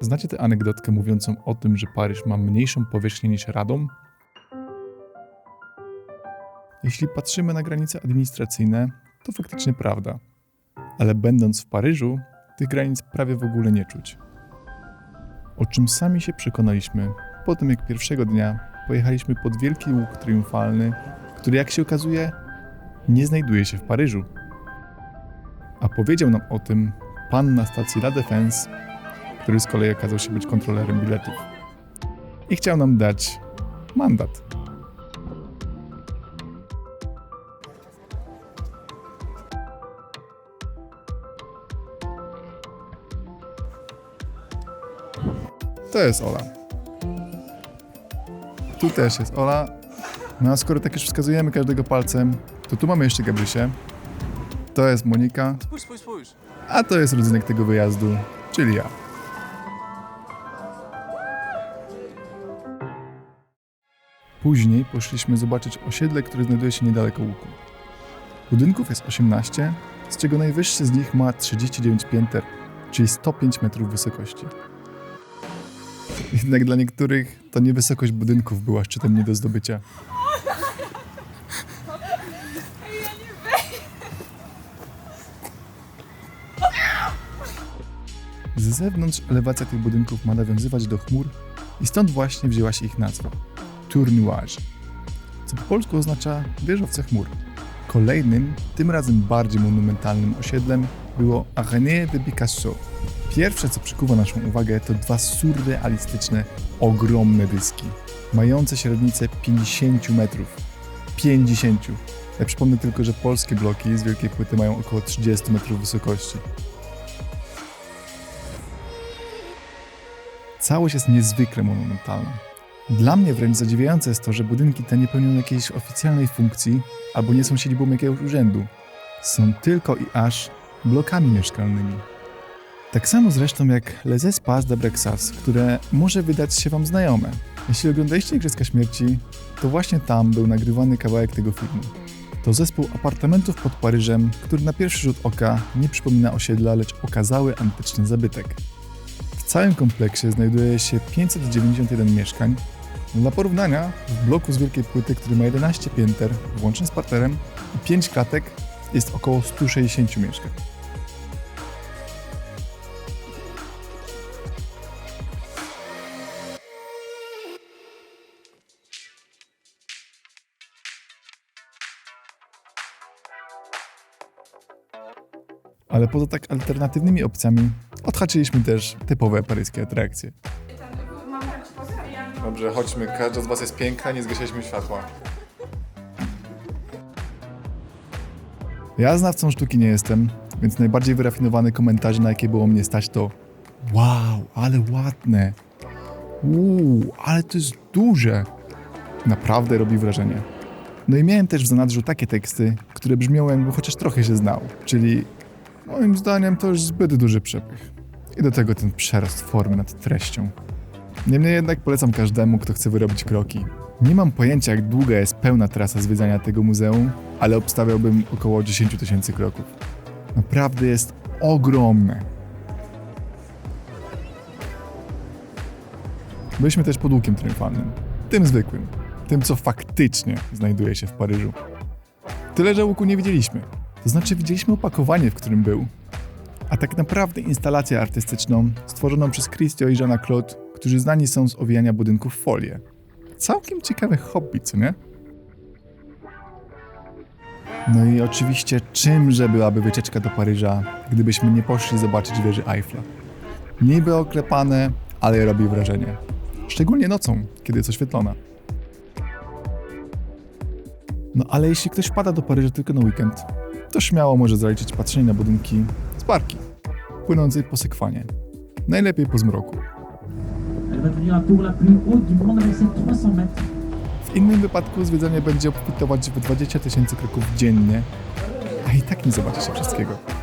Znacie tę anegdotkę mówiącą o tym, że Paryż ma mniejszą powierzchnię niż Radom? Jeśli patrzymy na granice administracyjne, to faktycznie prawda. Ale będąc w Paryżu, tych granic prawie w ogóle nie czuć. O czym sami się przekonaliśmy po tym, jak pierwszego dnia pojechaliśmy pod Wielki Łuk Triumfalny, który, jak się okazuje, nie znajduje się w Paryżu. A powiedział nam o tym pan na stacji La Défense, który z kolei okazał się być kontrolerem biletów. I chciał nam dać mandat. To jest Ola. Tu też jest Ola. No a skoro tak już wskazujemy każdego palcem, to tu mamy jeszcze Gabrysię. To jest Monika, Spójrz, spójrz, spójrz. a to jest rodzynek tego wyjazdu, czyli ja. Później poszliśmy zobaczyć osiedle, które znajduje się niedaleko łuku. Budynków jest 18, z czego najwyższy z nich ma 39 pięter, czyli 105 metrów wysokości. Jednak dla niektórych to nie wysokość budynków była szczytem nie do zdobycia. Z zewnątrz elewacja tych budynków ma nawiązywać do chmur i stąd właśnie wzięła się ich nazwa Tour Nuage, co po polsku oznacza wieżowce chmur. Kolejnym, tym razem bardziej monumentalnym osiedlem było Avenue de Picasso. Pierwsze, co przykuwa naszą uwagę, to dwa surrealistyczne, ogromne dyski, mające średnicę 50 metrów. 50! Ja przypomnę tylko, że polskie bloki z wielkiej płyty mają około 30 metrów wysokości. Całość jest niezwykle monumentalna. Dla mnie wręcz zadziwiające jest to, że budynki te nie pełnią jakiejś oficjalnej funkcji albo nie są siedzibą jakiegoś urzędu. Są tylko i aż blokami mieszkalnymi. Tak samo zresztą jak Les Espaces de Brexas, które może wydać się Wam znajome. Jeśli oglądaliście Igrzyska Śmierci, to właśnie tam był nagrywany kawałek tego filmu. To zespół apartamentów pod Paryżem, który na pierwszy rzut oka nie przypomina osiedla, lecz okazały antyczny zabytek. Całym kompleksie znajduje się 591 mieszkań. Dla porównania, w bloku z wielkiej płyty, który ma 11 pięter, włącznie z parterem, i 5 klatek, jest około 160 mieszkań. Ale poza tak alternatywnymi opcjami odhaczyliśmy też typowe paryskie atrakcje. Dobrze, chodźmy. Każda z Was jest piękna, nie zgasiliśmy światła. Ja znawcą sztuki nie jestem, więc najbardziej wyrafinowane komentarze, na jakie było mnie stać, to Wow, ale ładne. Uuu, ale to jest duże. Naprawdę robi wrażenie. No i miałem też w zanadrzu takie teksty, które brzmią jakby chociaż trochę się znał, czyli moim zdaniem to już zbyt duży przepych. I do tego ten przerost formy nad treścią. Niemniej jednak polecam każdemu, kto chce wyrobić kroki. Nie mam pojęcia, jak długa jest pełna trasa zwiedzania tego muzeum, ale obstawiałbym około 10 tysięcy kroków. Naprawdę jest ogromne. Byliśmy też pod łukiem triumfalnym. Tym zwykłym. Tym, co faktycznie znajduje się w Paryżu. Tyle, że łuku nie widzieliśmy. To znaczy, widzieliśmy opakowanie, w którym był. A tak naprawdę instalację artystyczną stworzoną przez Christio i Jeana Claude, którzy znani są z owijania budynków w folię. Całkiem ciekawe hobby, co nie? No i oczywiście, czymże byłaby wycieczka do Paryża, gdybyśmy nie poszli zobaczyć wieży Eiffla. Niby oklepane, ale robi wrażenie. Szczególnie nocą, kiedy jest oświetlona. No ale jeśli ktoś wpada do Paryża tylko na weekend, to śmiało może zaliczyć patrzenie na budynki z barki, płynącej po sekwanie. Najlepiej po zmroku. Elle va devenir la tour la plus haute du monde avec ses 300 mètres. W innym wypadku zwiedzanie będzie obfitować w 20 tysięcy kroków dziennie, a i tak nie zobaczy się wszystkiego.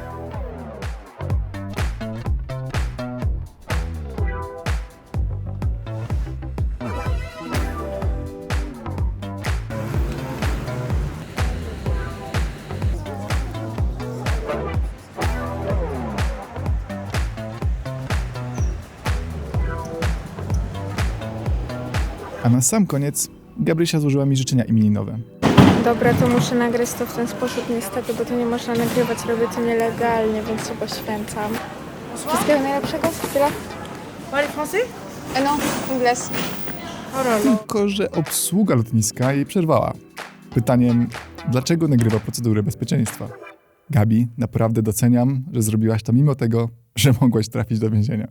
A na sam koniec Gabrysia złożyła mi życzenia imieninowe. Dobra, to muszę nagrać to w ten sposób niestety, bo to nie można nagrywać, robię to nielegalnie, więc się poświęcam. Wszystkiego najlepszego? Tyle? Parlez français E, No, ingles. Tylko, że obsługa lotniska jej przerwała. Pytaniem, dlaczego nagrywa procedury bezpieczeństwa? Gabi, naprawdę doceniam, że zrobiłaś to mimo tego, że mogłaś trafić do więzienia.